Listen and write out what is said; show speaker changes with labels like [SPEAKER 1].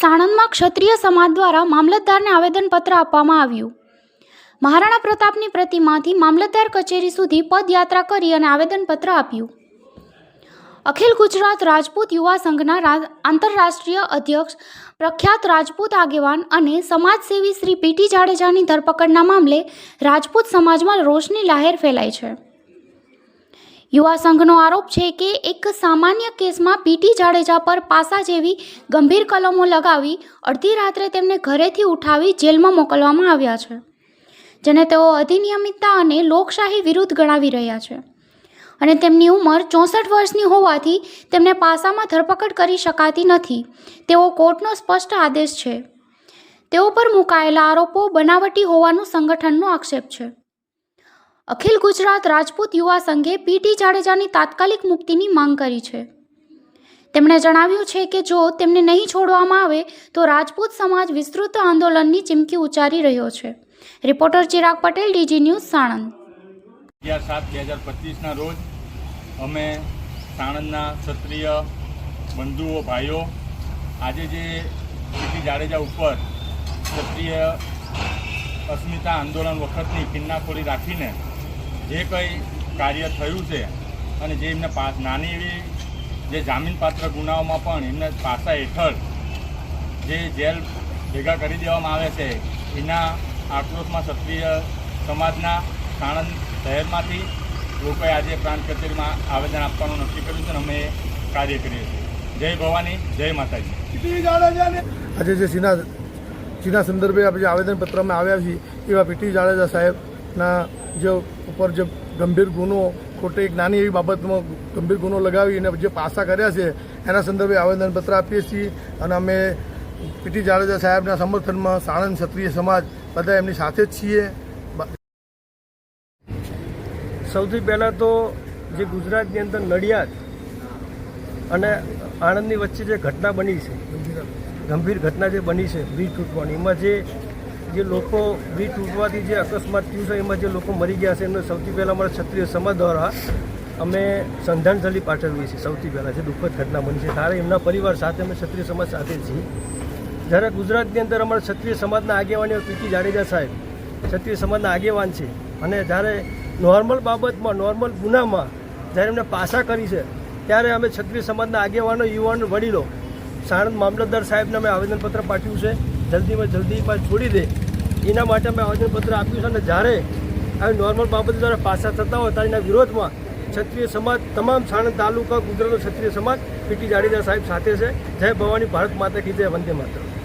[SPEAKER 1] સાણંદમાં ક્ષત્રિય સમાજ દ્વારા મામલતદારને આવેદનપત્ર આપવામાં આવ્યું. મહારાણા પ્રતાપની પ્રતિમાથી મામલતદાર કચેરી સુધી પદયાત્રા કરી અને આવેદનપત્ર આપ્યું. અખિલ ગુજરાત રાજપૂત યુવા સંઘના આંતરરાષ્ટ્રીય અધ્યક્ષ પ્રખ્યાત રાજપૂત આગેવાન અને સમાજસેવી શ્રી પીટી જાડેજાની ધરપકડના મામલે રાજપૂત સમાજમાં રોષની લહેર ફેલાઈ છે. યુવા સંઘનો આરોપ છે કે એક સામાન્ય કેસમાં પીટી જાડેજા પર પાસા જેવી ગંભીર કલમો લગાવી અડધી રાત્રે તેમને ઘરેથી ઉઠાવી જેલમાં મોકલવામાં આવ્યા છે, જેને તેઓ અધિનિયમિતતા અને લોકશાહી વિરુદ્ધ ગણાવી રહ્યા છે. અને તેમની ઉંમર ચોસઠ વર્ષની હોવાથી તેમને પાસામાં ધરપકડ કરી શકાતી નથી. તેવો કોર્ટનો સ્પષ્ટ આદેશ છે. તેઓ પર મુકાયેલા આરોપો બનાવટી હોવાનું સંગઠનનો આક્ષેપ છે. અખિલ ગુજરાત રાજપૂત યુવા સંઘે પીટી જાડેજાની તાત્કાલિક મુક્તિની માંગ કરી છે. તેમણે જણાવ્યું છે કે જો તેમને નહીં છોડવામાં આવે, તો રાજપૂત સમાજ વિસ્તૃત આંદોલનની ચીમકી ઉચ્ચારી રહ્યો છે. Reporter Chirag Patel, DG news, Sanand.
[SPEAKER 2] સાત બે હજાર પચીસના રોજ અમે સાણંદના ક્ષત્રિય બંધુઓ, ભાઈઓ, આજે જે પીટી જાડેજા ઉપર ક્ષત્રિય અસ્મિતા આંદોલન વખતની કિન્નાખોરી રાખીને જે કંઈ કાર્ય થયું છે અને જે એમને નાની એવી જે જામીનપાત્ર ગુનાઓમાં પણ એમને પાસા હેઠળ જે જેલ ભેગા કરી દેવામાં આવે છે, એના આક્રોશમાં ક્ષત્રિય સમાજના સાણંદ શહેરમાંથી લોકોએ આજે પ્રાંત કચેરીમાં આવેદન આપવાનું નક્કી કર્યું છે અને અમે કાર્ય કરીએ છીએ. જય ભવાની, જય માતાજી.
[SPEAKER 3] આજે જે સીના સીના સંદર્ભે આપણે જે આવેદનપત્રમાં આવ્યા છીએ, એવા પીટી જાડેજા સાહેબના જે ઉપર જે ગંભીર ગુનો ખોટી એક નાની એવી બાબતમાં ગંભીર ગુનો લગાવી અને જે પાસા કર્યા છે એના સંદર્ભે આવેદનપત્ર આપીએ છીએ અને અમે પીટી જાડેજા સાહેબના સમર્થનમાં સાણંદ ક્ષત્રિય સમાજ બધા એમની સાથે જ છીએ.
[SPEAKER 4] સૌથી પહેલાં તો જે ગુજરાતની અંદર નડિયાદ અને આણંદની વચ્ચે જે ઘટના બની છે ગંભીર ઘટના જે બની છે બ્રિજ તૂટવાની એમાં જે જે લોકો બ્રિજ તૂટવાથી જે અકસ્માત થયું છે, એમાં જે લોકો મરી ગયા છે એમને સૌથી પહેલાં અમારા ક્ષત્રિય સમાજ દ્વારા અમે શ્રદ્ધાંજલિ પાઠવીએ છીએ. સૌથી પહેલાં જે દુઃખદ ઘટના બની છે. ત્યારે એમના પરિવાર સાથે અમે ક્ષત્રિય સમાજ સાથે છીએ. જ્યારે ગુજરાતની અંદર અમારા ક્ષત્રિય સમાજના આગેવાનીઓ પીટી જાડેજા સાહેબ ક્ષત્રિય સમાજના આગેવાન છે અને જ્યારે નોર્મલ બાબતમાં, નોર્મલ ગુનામાં જ્યારે એમને પાસા કરી છે, ત્યારે અમે ક્ષત્રિય સમાજના આગેવાનો, યુવાન, વડીલો, સાણંદ મામલતદાર સાહેબને અમે આવેદનપત્ર પાઠવ્યું છે. જલ્દીમાં જલ્દીમાં છોડી દે. એના માટે અમે આવેદનપત્ર આપ્યું છે અને જ્યારે આવી નોર્મલ બાબત દ્વારા પાસા થતા હોય ત્યારે એના વિરોધમાં ક્ષત્રિય સમાજ, તમામ સાણંદ તાલુકા, ગુજરાતનો ક્ષત્રિય સમાજ પીટી જાડેજા સાહેબ સાથે છે. જય ભવાની, ભારત માતા કી જય, વંદે માતરમ.